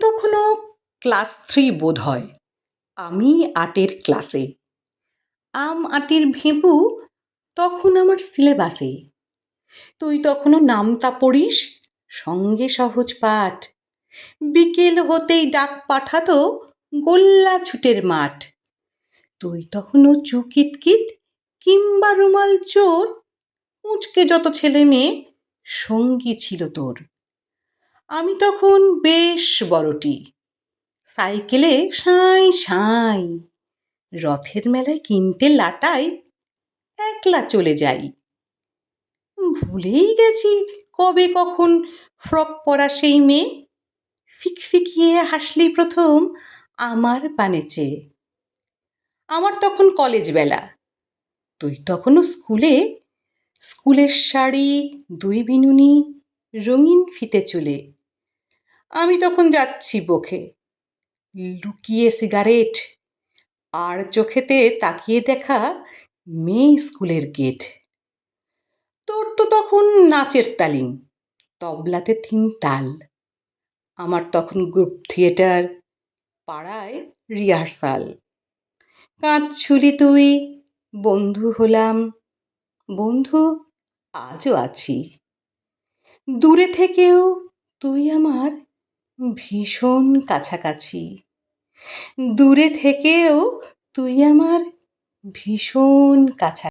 তখনও class three বোধ হয়। আমি আটের ক্লাসে। আম আটের ভেঁপু তখন আমার সিলেবাসে। তুই তখনও নামতা পড়িস? সঙ্গে সহজ পাঠ। বিকেল হতেই ডাক পাঠাতো গোল্লা ছুটের মাঠ। তুই তখনও চুকিতকিত কিংবা রুমাল চোর? উঁচকে যত ছেলে মেয়ে, সঙ্গী ছিল তোর। আমি তখন বেশ বড়টি। সাইকেলে সাঁই সাঁই। রথের মেলায় কিনতে লাটাই একলা চলে যাই। ভুলেই গেছি কবে কখন ফ্রক পরা সেই মেয়ে। ফিকফিকিয়ে হাসলি প্রথম আমার পানে চেয়ে। আমার তখন কলেজ বেলা। তুই তখনও স্কুলে? স্কুলের শাড়ি, দুই বিনুনি, রঙিন ফিতে চুলে। আমি তখন যাচ্ছি বখে। লুকিয়ে সিগারেট। আর চোখেতে তাকিয়ে দেখা মেয়ে স্কুলের গেট। তোর তো তখন নাচের তালিম, তবলাতে তিন তাল। আমার তখন গ্রুপ থিয়েটার, পাড়ায় রিহার্সাল। কাঁদছুলি তুই, বন্ধু হলাম, বন্ধু আজও আছি। দূরে থেকেও তুই আমার ভীষণ কাছাকাছি। দূরে থেকেও তুই আমার ভীষণ কাছা